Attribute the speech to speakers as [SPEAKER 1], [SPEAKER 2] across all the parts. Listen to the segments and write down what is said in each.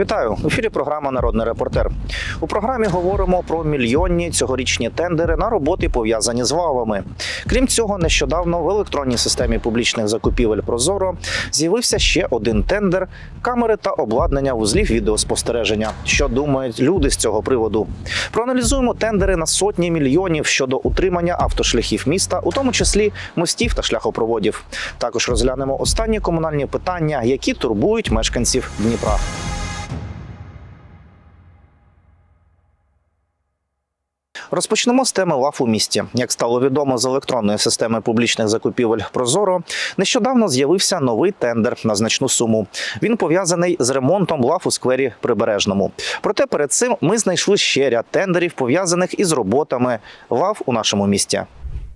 [SPEAKER 1] Вітаю в ефірі. Програма Народний репортер. У програмі говоримо про мільйонні цьогорічні тендери на роботи пов'язані з ВАВами. Крім цього, нещодавно в електронній системі публічних закупівель Прозоро з'явився ще один тендер камери та обладнання вузлів відеоспостереження. Що думають люди з цього приводу? Проаналізуємо тендери на сотні мільйонів щодо утримання автошляхів міста, у тому числі мостів та шляхопроводів. Також розглянемо останні комунальні питання, які турбують мешканців Дніпра. Розпочнемо з теми ЛАФ у місті. Як стало відомо з електронної системи публічних закупівель Прозоро, нещодавно з'явився новий тендер на значну суму. Він пов'язаний з ремонтом лав у сквері Прибережному. Проте перед цим ми знайшли ще ряд тендерів, пов'язаних із роботами лав у нашому місті.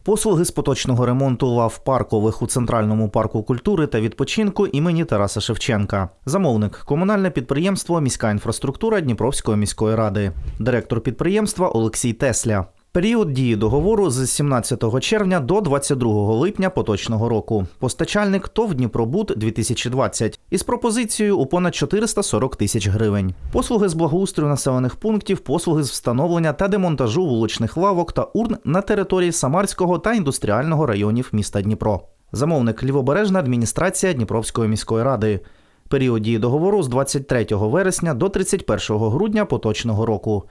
[SPEAKER 1] Послуги з поточного ремонту лав паркових у центральному парку культури та відпочинку імені Тараса Шевченка. Замовник комунальне підприємство Міська інфраструктура Дніпровської міської ради, директор підприємства Олексій Тесля. Період дії договору з 17 червня до 22 липня поточного року. Постачальник ТОВ Дніпробуд 2020 із пропозицією у понад 440 тисяч гривень. Послуги з благоустрою населених пунктів, послуги з встановлення та демонтажу вуличних лавок та урн на території Самарського та індустріального районів міста Дніпро. Замовник Лівобережна адміністрація Дніпровської міської ради. Період дії договору з 23 вересня до 31 грудня поточного року.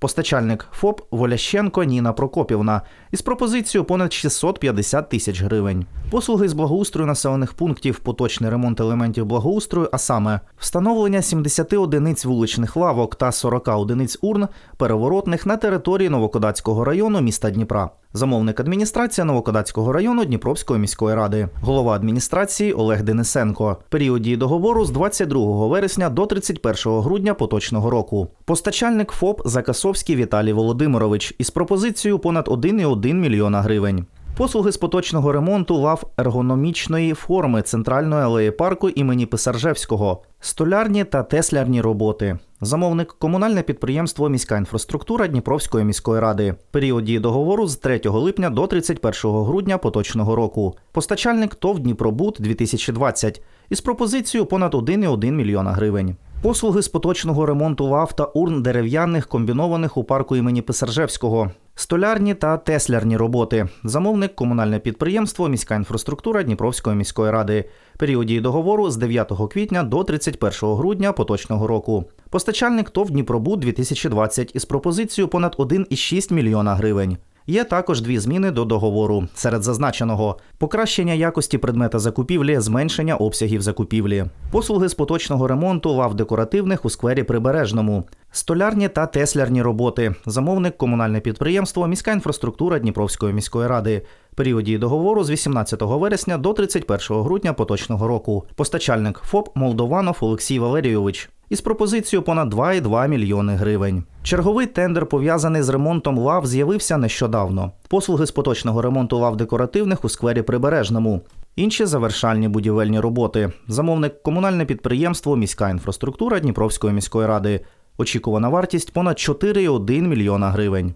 [SPEAKER 1] Постачальник ФОП Волященко Ніна Прокопівна із пропозицією понад 650 тисяч гривень. Послуги з благоустрою населених пунктів, поточний ремонт елементів благоустрою, а саме встановлення 70 одиниць вуличних лавок та 40 одиниць урн переворотних на території Новокодацького району міста Дніпра. Замовник адміністрація Новокодацького району Дніпровської міської ради, голова адміністрації Олег Денисенко. Період дії договору з 22 вересня до 31 грудня поточного року. Постачальник ФОП Закасовський Віталій Володимирович із пропозицією понад 1,1 мільйона гривень. Послуги з поточного ремонту лав ергономічної форми центральної алеї парку імені Писаржевського, столярні та теслярні роботи. Замовник комунальне підприємство Міська інфраструктура Дніпровської міської ради. Період дії договору з 3 липня до 31 грудня поточного року. Постачальник ТОВ Дніпробуд 2020 із пропозицією понад 1,1 мільйона гривень. Послуги з поточного ремонту лав та урн дерев'яних комбінованих у парку імені Писаржевського. Столярні та теслярні роботи. Замовник комунальне підприємство Міська інфраструктура Дніпровської міської ради. Період дії договору з 9 квітня до 31 грудня поточного року. Постачальник ТОВ Дніпробуд 2020 із пропозицією понад 1,6 мільйона гривень. Є також дві зміни до договору. Серед зазначеного покращення якості предмета закупівлі, зменшення обсягів закупівлі, послуги з поточного ремонту лав декоративних у сквері Прибережному, столярні та теслярні роботи. Замовник комунальне підприємство Міська інфраструктура Дніпровської міської ради. Період дії договору з 18 вересня до 31 грудня поточного року. Постачальник ФОП Молдованов Олексій Валерійович із пропозицією понад 2,2 мільйони гривень. Черговий тендер, пов'язаний з ремонтом лав, з'явився нещодавно. Послуги з поточного ремонту лав декоративних у сквері Прибережному. Інші завершальні будівельні роботи. Замовник комунальне підприємство Міська інфраструктура Дніпровської міської ради. Очікувана вартість понад 4,1 мільйона гривень.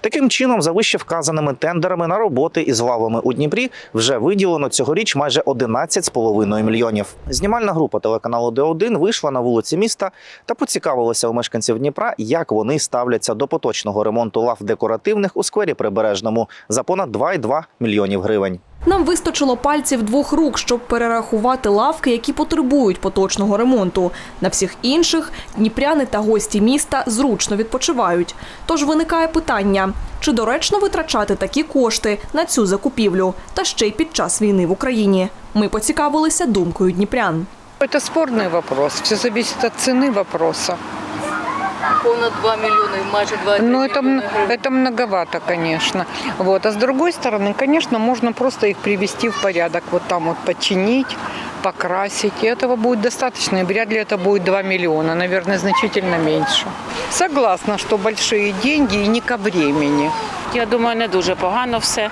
[SPEAKER 1] Таким чином, за вище вказаними тендерами на роботи із лавами у Дніпрі вже виділено цьогоріч майже 11,5 мільйонів. Знімальна група телеканалу Д1 вийшла на вулиці міста та поцікавилася у мешканців Дніпра, як вони ставляться до поточного ремонту лав декоративних у сквері Прибережному за понад 2,2 мільйонів гривень.
[SPEAKER 2] Нам вистачило пальців двох рук, щоб перерахувати лавки, які потребують поточного ремонту. На всіх інших дніпряни та гості міста зручно відпочивають. Тож виникає питання: чи доречно витрачати такі кошти на цю закупівлю, та ще й під час війни в Україні? Ми поцікавилися думкою дніпрян.
[SPEAKER 3] Это спорный вопрос. Все зависит от цены вопроса.
[SPEAKER 4] Понад 2 мільйони, майже 2
[SPEAKER 3] Ну, это, м-
[SPEAKER 4] мільйони гривень.
[SPEAKER 3] это многовато, конечно. Вот. А с другой стороны, конечно, можно просто их привести в порядок. Вот там вот починить, покрасить. И этого будет достаточно. И вряд ли это будет 2 миллиона. Наверное, значительно меньше. Согласна, что большие деньги и не ко времени.
[SPEAKER 5] Я думаю, не дуже погано все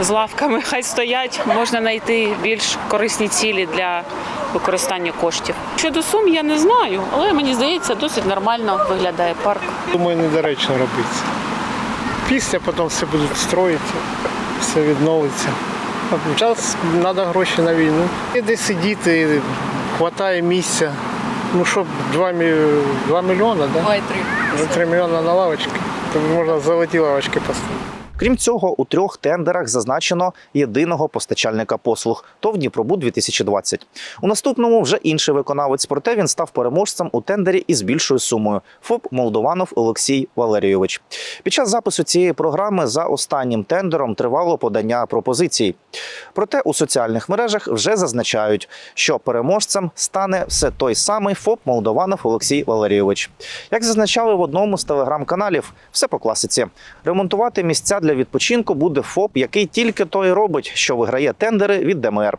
[SPEAKER 5] з лавками. Хай стоять, можна знайти більш корисні цілі для використання коштів. Щодо сум, я не знаю, але мені здається, досить нормально виглядає парк.
[SPEAKER 6] Думаю, недоречно робити. Після потім все будуть строїти, все відновиться. А Час треба гроші на війну. І де сидіти, вистачає місця, Ну, щоб 2, мі... 2 мільйони, да?
[SPEAKER 4] Два і три.
[SPEAKER 6] За 3 мільйони на лавочки. То можна золоті лавочки поставити.
[SPEAKER 1] Крім цього, у трьох тендерах зазначено єдиного постачальника послуг ТОВ Дніпробуд 2020 У наступному вже інший виконавець, проте він став переможцем у тендері із більшою сумою ФОП Молдованов Олексій Валерійович. Під час запису цієї програми за останнім тендером тривало подання пропозицій. Проте у соціальних мережах вже зазначають, що переможцем стане все той самий ФОП Молдованов Олексій Валерійович. Як зазначали в одному з телеграм-каналів, все по класиці. Ремонтувати місця для відпочинку буде ФОП, який тільки то і робить, що виграє тендери від ДМР.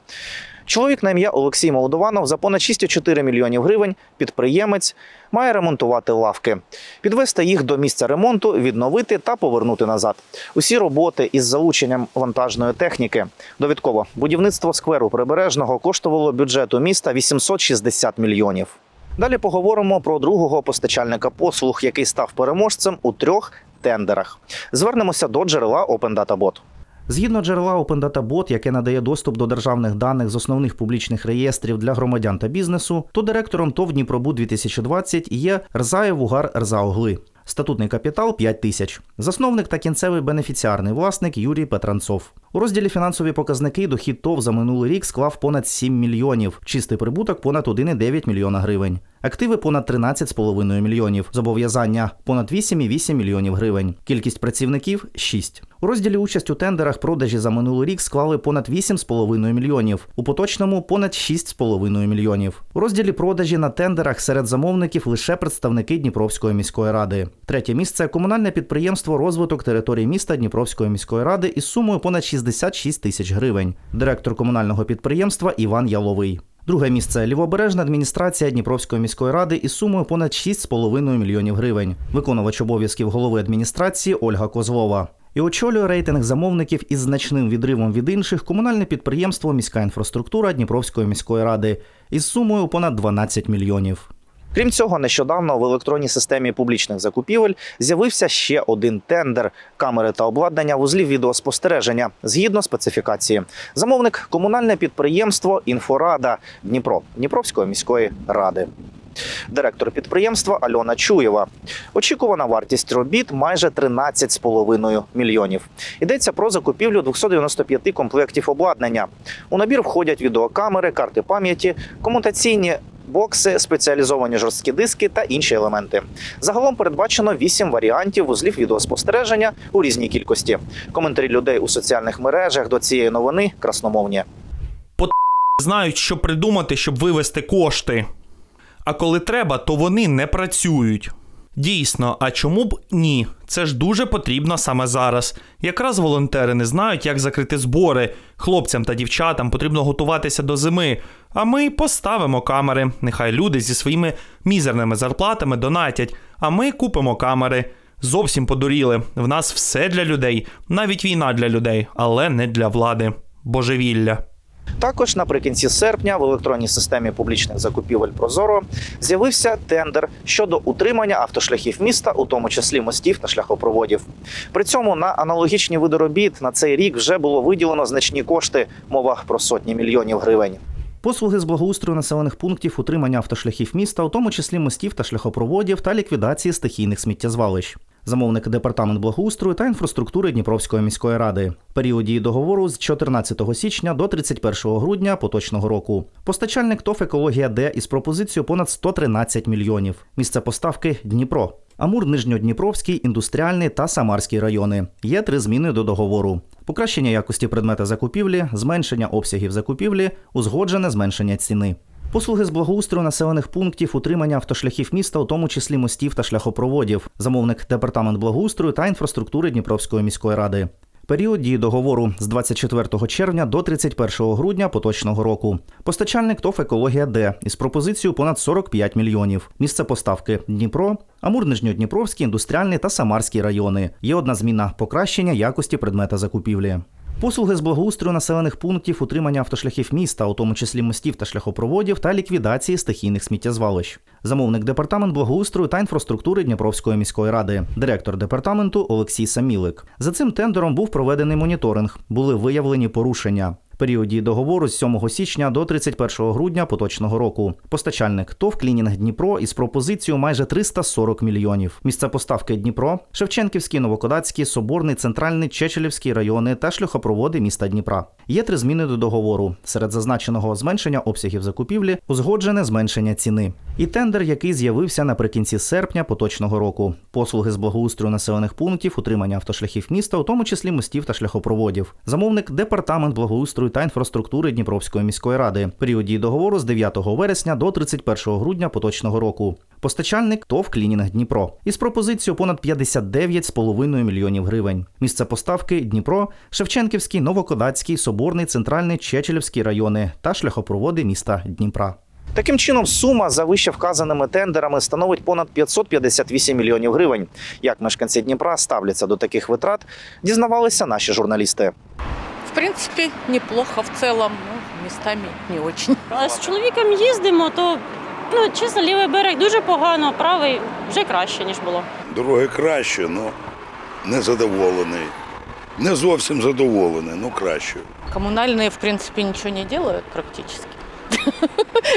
[SPEAKER 1] Чоловік на ім'я Олексій Молдованов за понад 6,4 мільйонів гривень, підприємець, має ремонтувати лавки, підвести їх до місця ремонту, відновити та повернути назад. Усі роботи із залученням вантажної техніки. Довідково будівництво скверу прибережного коштувало бюджету міста 860 мільйонів. Далі поговоримо про другого постачальника послуг, який став переможцем у трьох тендерах. Звернемося до джерела Open Data Bot. Згідно джерела Open Data Bot, яке надає доступ до державних даних з основних публічних реєстрів для громадян та бізнесу, то директором ТОВ Дніпробуд 2020 є Рзаєв Угар Рзаогли. Статутний капітал 5 тисяч. Засновник та кінцевий бенефіціарний власник Юрій Петранцов. У розділі фінансові показники дохід ТОВ за минулий рік склав понад 7 мільйонів, чистий прибуток понад 1,9 мільйона гривень. Активи понад 13,5 мільйонів, зобов'язання понад 8,8 мільйонів гривень. Кількість працівників 6. У розділі участь у тендерах продажі за минулий рік склали понад 8,5 мільйонів, у поточному понад 6,5 мільйонів. У розділі продажі на тендерах серед замовників лише представники Дніпровської міської ради. Третє місце комунальне підприємство розвиток території міста Дніпровської міської ради із сумою понад 66 тисяч гривень. Директор комунального підприємства Іван Яловий. Друге місце лівобережна адміністрація Дніпровської міської ради із сумою понад 6,5 мільйонів гривень. Виконувач обов'язків голови адміністрації Ольга Козлова. І очолює рейтинг замовників із значним відривом від інших комунальне підприємство Міська інфраструктура Дніпровської міської ради із сумою понад 12 мільйонів. Крім цього, нещодавно в електронній системі публічних закупівель з'явився ще один тендер камери та обладнання вузлів відеоспостереження згідно специфікації. Замовник комунальне підприємство Інфорада Дніпро Дніпровської міської ради. Директор підприємства Альона Чуєва. Очікувана вартість робіт майже 13,5 мільйонів. Йдеться про закупівлю 295 комплектів обладнання. У набір входять відеокамери, карти пам'яті, комутаційні бокси, спеціалізовані жорсткі диски та інші елементи. Загалом передбачено 8 варіантів вузлів відеоспостереження у різній кількості. Коментарі людей у соціальних мережах до цієї новини красномовні.
[SPEAKER 7] знають, що придумати, щоб вивести кошти. А коли треба, то вони не працюють. Дійсно, а чому б ні? Це ж дуже потрібно саме зараз. Якраз волонтери не знають, як закрити збори. Хлопцям та дівчатам потрібно готуватися до зими. А ми поставимо камери. Нехай люди зі своїми мізерними зарплатами донатять, а ми купимо камери. Зовсім подуріли. В нас все для людей, навіть війна для людей, але не для влади. Божевілля.
[SPEAKER 1] Також наприкінці серпня в електронній системі публічних закупівель Прозоро з'явився тендер щодо утримання автошляхів міста, у тому числі мостів та шляхопроводів. При цьому на аналогічні види робіт на цей рік вже було виділено значні кошти. Мова про сотні мільйонів гривень. Послуги з благоустрою населених пунктів, утримання автошляхів міста, у тому числі мостів та шляхопроводів та ліквідації стихійних сміттєзвалищ. Замовник департамент благоустрою та інфраструктури Дніпровської міської ради. Період дії договору з 14 січня до 31 грудня поточного року. Постачальник ТОФ екологія Д із пропозицією понад 113 мільйонів. Місце поставки Дніпро. Амур, Нижньодніпровський, індустріальний та Самарський райони. Є три зміни до договору: покращення якості предмета закупівлі, зменшення обсягів закупівлі, узгоджене зменшення ціни. Послуги з благоустрою населених пунктів, утримання автошляхів міста, у тому числі мостів та шляхопроводів. Замовник департамент благоустрою та інфраструктури Дніпровської міської ради. Період дії договору з 24 червня до 31 грудня поточного року. Постачальник ТОФ екологія Д із пропозицією понад 45 мільйонів. Місце поставки Дніпро, Амур, Нижньодніпровський, індустріальний та Самарський райони. Є одна зміна покращення якості предмета закупівлі. Послуги з благоустрою населених пунктів, утримання автошляхів міста, у тому числі мостів та шляхопроводів, та ліквідації стихійних сміттєзвалищ. Замовник департамент благоустрою та інфраструктури Дніпровської міської ради, директор департаменту Олексій Самілик. За цим тендером був проведений моніторинг. Були виявлені порушення. Період дії договору з 7 січня до 31 грудня поточного року. Постачальник ТОВ Клінінг Дніпро із пропозицією майже 340 мільйонів. Місце поставки Дніпро, Шевченківський, Новокодацький, Соборний, Центральний, Чечелівський райони та шляхопроводи міста Дніпра. Є три зміни до договору. Серед зазначеного зменшення обсягів закупівлі узгоджене зменшення ціни. І тендер, який з'явився наприкінці серпня поточного року. Послуги з благоустрою населених пунктів, утримання автошляхів міста, у тому числі мостів та шляхопроводів. Замовник департамент благоустрою та інфраструктури Дніпровської міської ради. Період дії договору з 9 вересня до 31 грудня поточного року. Постачальник ТОВ Клінінг Дніпро із пропозицією понад 59,5 мільйонів гривень. Місце поставки Дніпро, Шевченківський, Новокодацький, Соборний, Центральний, Чечелівський райони та шляхопроводи міста Дніпра. Таким чином, сума за вище вказаними тендерами становить понад 558 мільйонів гривень. Як мешканці Дніпра ставляться до таких витрат, дізнавалися наші журналісти
[SPEAKER 4] В принципе, неплохо в целом, но местами не очень.
[SPEAKER 8] А з чоловіком їздимо, то ну, чесно, лівий берег дуже погано, правий вже краще, ніж було.
[SPEAKER 9] Дороги краще, але не задоволений. Не зовсім задоволений, ну краще.
[SPEAKER 4] Коммунальные, в принципе, ничего не делают практически.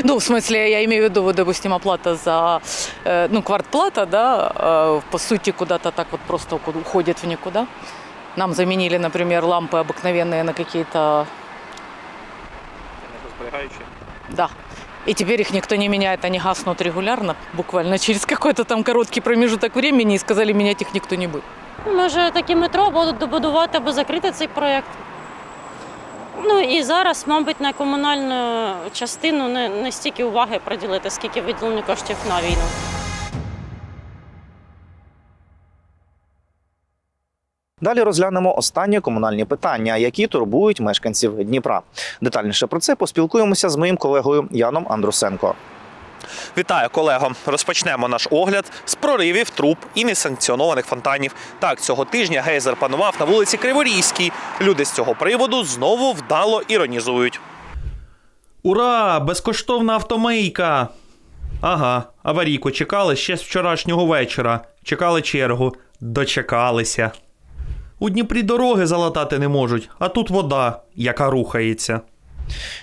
[SPEAKER 4] Ну, в смысле, я имею в виду, вот, допустим, оплата за, э, ну, квартплата, да, э, по сути, куда-то так вот просто уку- уходит в никуда. Нам заменили, например, лампы обыкновенные на какие-то... Да. И теперь их никто не меняет, они гаснут регулярно, буквально через какой-то там короткий промежуток времени, и сказали, менять их никто не будет.
[SPEAKER 8] Може, такі метро будуть добудувати або закрити цей проєкт. Ну і зараз, мабуть, на комунальну частину не, не стільки уваги приділити, скільки виділено коштів на війну.
[SPEAKER 1] Далі розглянемо останні комунальні питання, які турбують мешканців Дніпра. Детальніше про це поспілкуємося з моїм колегою Яном Андрусенко.
[SPEAKER 10] Вітаю, колего. Розпочнемо наш огляд з проривів труб і несанкціонованих фонтанів. Так, цього тижня гейзер панував на вулиці Криворізькій. Люди з цього приводу знову вдало іронізують.
[SPEAKER 7] Ура! Безкоштовна автомийка! Ага, аварійку чекали ще з вчорашнього вечора. Чекали чергу. Дочекалися. У Дніпрі дороги залатати не можуть, а тут вода, яка рухається.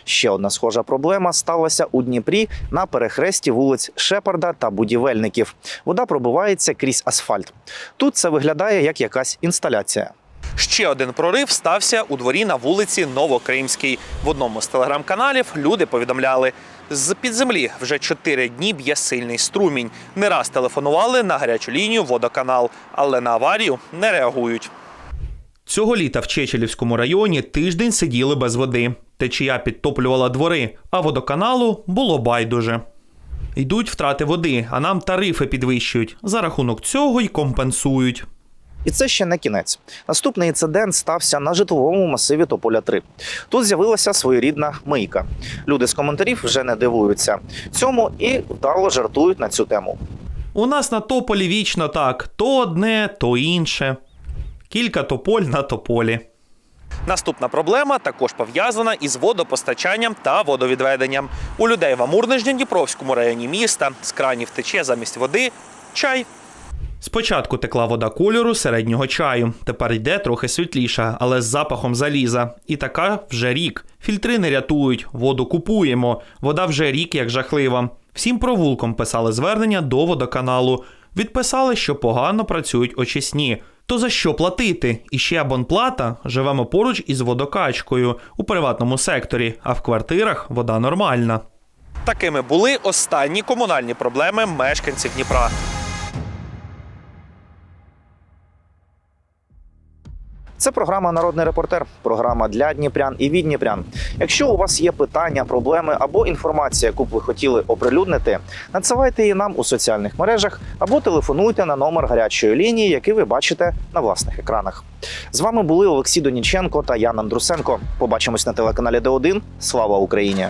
[SPEAKER 1] Ще одна схожа проблема сталася у Дніпрі на перехресті вулиць Шепарда та будівельників. Вода пробивається крізь асфальт. Тут це виглядає як якась інсталяція.
[SPEAKER 10] Ще один прорив стався у дворі на вулиці Новокримській. В одному з телеграм-каналів люди повідомляли. З під землі вже чотири дні б'є сильний струмінь. Не раз телефонували на гарячу лінію водоканал, але на аварію не реагують.
[SPEAKER 7] Цього літа в Чечелівському районі тиждень сиділи без води. Течія підтоплювала двори, а водоканалу було байдуже. Йдуть втрати води, а нам тарифи підвищують. За рахунок цього й компенсують.
[SPEAKER 1] І це ще не кінець. Наступний інцидент стався на житловому масиві Тополя 3. Тут з'явилася своєрідна мийка. Люди з коментарів вже не дивуються цьому і вдало жартують на цю тему.
[SPEAKER 7] У нас на тополі вічно так: то одне, то інше. Кілька тополь на тополі.
[SPEAKER 10] Наступна проблема також пов'язана із водопостачанням та водовідведенням. У людей в Амурнижньо-Дніпровському районі міста з кранів тече замість води чай.
[SPEAKER 7] Спочатку текла вода кольору середнього чаю, тепер йде трохи світліша, але з запахом заліза. І така вже рік. Фільтри не рятують, воду купуємо. Вода вже рік як жахлива. Всім провулком писали звернення до водоканалу. Відписали, що погано працюють очисні. То за що платити? І ще абонплата живемо поруч із водокачкою у приватному секторі, а в квартирах вода нормальна.
[SPEAKER 10] Такими були останні комунальні проблеми мешканців Дніпра.
[SPEAKER 1] Це програма Народний репортер, програма для дніпрян і від дніпрян. Якщо у вас є питання, проблеми або інформація, яку б ви хотіли оприлюднити, надсилайте її нам у соціальних мережах або телефонуйте на номер гарячої лінії, який ви бачите на власних екранах. З вами були Олексій Доніченко та Ян Андрусенко. Побачимось на телеканалі Д1. Слава Україні!